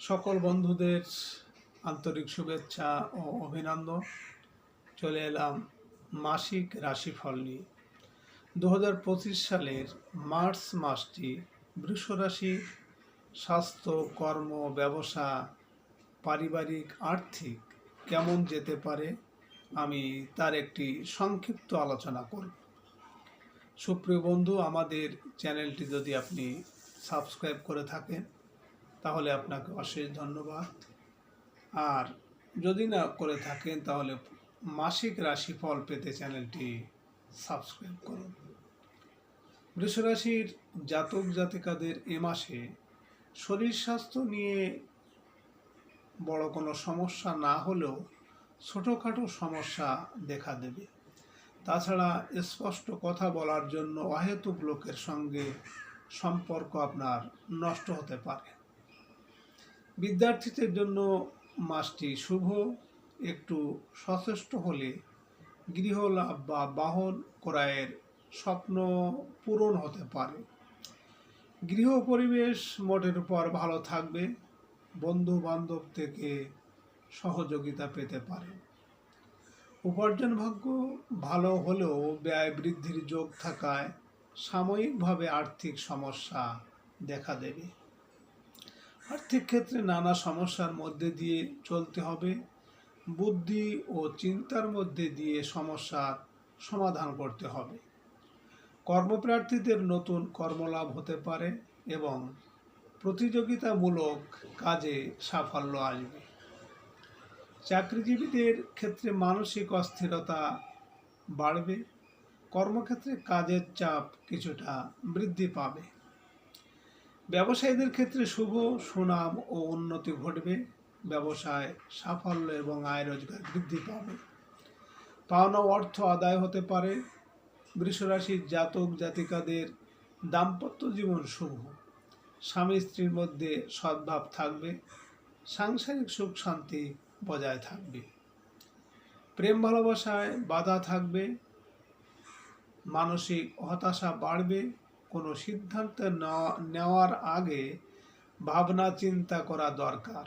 সকল বন্ধুদের আন্তরিক শুভেচ্ছা ও অভিনন্দন। চলে এলাম মাসিক রাশিফল নিয়ে। দু হাজার পঁচিশ সালের মার্চ মাসটি বৃষ রাশির স্বাস্থ্য, কর্ম, ব্যবসা, পারিবারিক, আর্থিক কেমন যেতে পারে আমি তার একটি সংক্ষিপ্ত আলোচনা করব। সুপ্রিয় বন্ধু, আমাদের চ্যানেলটি যদি আপনি সাবস্ক্রাইব করে থাকেন তাহলে আপনাকে অশেষ ধন্যবাদ। আর যদি না করে থাকেন, তাহলে মাসিক রাশিফল পেতে চ্যানেলটি সাবস্ক্রাইব করুন। বৃষরাশির জাতক জাতিকাদের এ মাসে শরীর স্বাস্থ্য নিয়ে বড় কোনো সমস্যা না হলেও ছোটোখাটো সমস্যা দেখা দেবে। তাছাড়া স্পষ্ট কথা বলার জন্য অহেতুক লোকের সঙ্গে সম্পর্ক আপনার নষ্ট হতে পারে। বিদ্যার্থীদের জন্য মাসটি শুভ, একটু সচেষ্ট হলে গৃহলাভ বা বাহন ক্রয়ের স্বপ্ন পূরণ হতে পারে। গৃহ পরিবেশ মোটের উপর ভালো থাকবে বন্ধু বান্ধব থেকে সহযোগিতা পেতে পারে। উপার্জন ভাগ্য ভালো হলেও ব্যয় বৃদ্ধির যোগ থাকায় সাময়িকভাবে আর্থিক সমস্যা দেখা দেবে। আর্থিক ক্ষেত্রে নানা সমস্যার মধ্যে দিয়ে চলতে হবে। বুদ্ধি ও চিন্তার মধ্যে দিয়ে সমস্যার সমাধান করতে হবে। কর্মপ্রার্থীদের নতুন কর্মলাভ হতে পারে এবং প্রতিযোগিতামূলক কাজে সাফল্য আসবে। চাকরিজীবীদের ক্ষেত্রে মানসিক অস্থিরতা বাড়বে। কর্মক্ষেত্রে কাজের চাপ কিছুটা বৃদ্ধি পাবে। ব্যবসায়ীদের ক্ষেত্রে শুভ, সুনাম ও উন্নতি ঘটবে। ব্যবসায় সাফল্য এবং আয় রোজগার বৃদ্ধি পাবে। পাওনা অর্থ আদায় হতে পারে। বৃষরাশির জাতক জাতিকাদের দাম্পত্য জীবন শুভ। স্বামী স্ত্রীর মধ্যে সদ্ভাব থাকবে। সাংসারিক সুখ শান্তি বজায় থাকবে। প্রেম ভালোবাসায় বাধা থাকবে। মানসিক হতাশা বাড়বে। কোনো সিদ্ধান্ত নেওয়া- নেওয়ার আগে ভাবনা চিন্তা করা দরকার।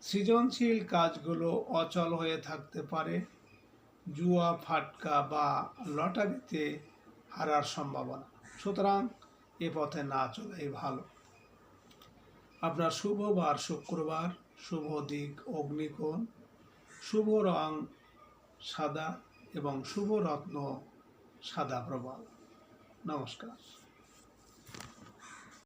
সৃজনশীল কাজগুলো অচল হয়ে থাকতে পারে। জুয়া, ফাটকা বা লটারিতে হারার সম্ভাবনা। সুতরাং এ পথে না চলাই ভালো। আপনার শুভ বার শুক্রবার, শুভ দিক, অগ্নিকোণ, শুভ রং সাদা এবং শুভ রত্ন সাদা প্রবাল। নমস্কার